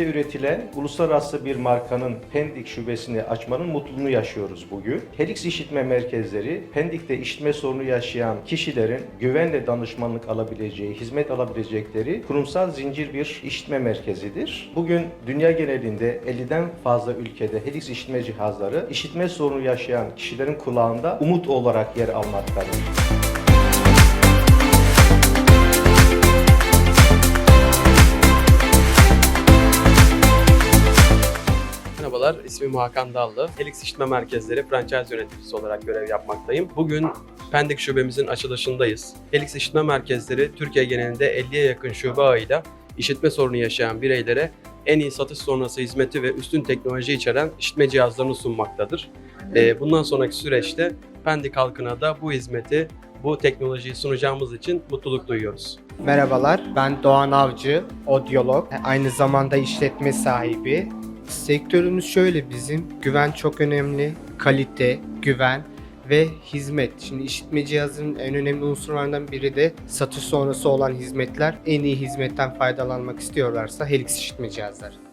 Türkiye'de üretilen uluslararası bir markanın Pendik şubesini açmanın mutluluğunu yaşıyoruz bugün. Helix İşitme Merkezleri, Pendik'te işitme sorunu yaşayan kişilerin güvenle danışmanlık alabileceği, hizmet alabilecekleri kurumsal zincir bir işitme merkezidir. Bugün dünya genelinde 50'den fazla ülkede Helix işitme cihazları işitme sorunu yaşayan kişilerin kulağında umut olarak yer almaktadır. Merhabalar, ismim Hakan Dallı. Helix İşitme Merkezleri franchise yöneticisi olarak görev yapmaktayım. Bugün Pendik şubemizin açılışındayız. Helix İşitme Merkezleri Türkiye genelinde 50'ye yakın şube ağıyla işitme sorunu yaşayan bireylere en iyi satış sonrası hizmeti ve üstün teknoloji içeren işitme cihazlarını sunmaktadır. Ee, Bundan sonraki süreçte Pendik halkına da bu hizmeti, bu teknolojiyi sunacağımız için mutluluk duyuyoruz. Merhabalar, ben Doğan Avcı, odyolog, aynı zamanda işletme sahibi. Sektörümüz şöyle bizim, güven çok önemli, kalite, güven ve hizmet. Şimdi işitme cihazının en önemli unsurlarından biri de satış sonrası olan hizmetler. En iyi hizmetten faydalanmak istiyorlarsa Helix işitme cihazları.